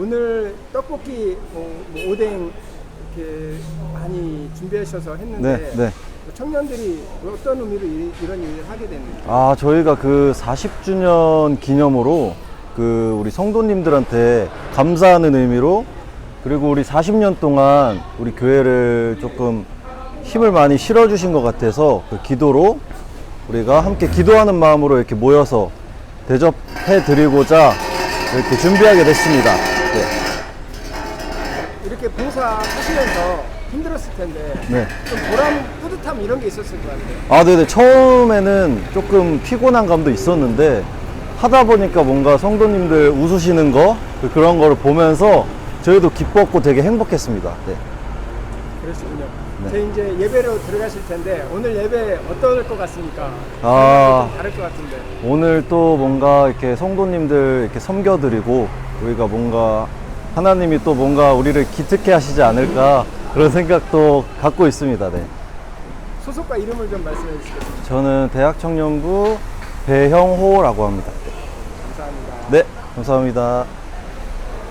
오늘 떡볶이 뭐, 뭐 오뎅 이렇게 많이 준비하셔서 했는데 네, 네. 청년들이 어떤 의미로 이, 런 일을 하게 됐는지 아, 저희가 그 40주년 기념으로 그 우리 성도님들한테 감사하는 의미로 그리고 우리 40년 동안 우리 교회를 조금 힘을 많이 실어주신 것 같아서 그 기도로 우리가 함께 기도하는 마음으로 이렇게 모여서 대접해 드리고자 이렇게 준비하게 됐습니다. 네. 이렇게 봉사하시면서 힘들었을 텐데 네. 좀 보람, 뿌듯함 이런 게 있었을 것 같아요. 아, 네네. 처음에는 조금 피곤한 감도 있었는데 하다 보니까 뭔가 성도님들 웃으시는 거 그- 그런 거를 보면서 저희도 기뻤고 되게 행복했습니다. 네. 그러시군요. 네. 제 이제 예배로 들어가실 텐데 오늘 예배 어떨 것 같습니까? 아. 좀 다를 것 같은데. 오늘 또 뭔가 이렇게 성도님들 이렇게 섬겨드리고 우리가 뭔가 하나님이 또 뭔가 우리를 기특해 하시지 않을까 그런 생각도 갖고 있습니다. 네. 소속과 이름을 좀 말씀해 주시겠습니다. 저는 대학 청년부 배형호라고 합니다. 감사합니다. 네, 감사합니다.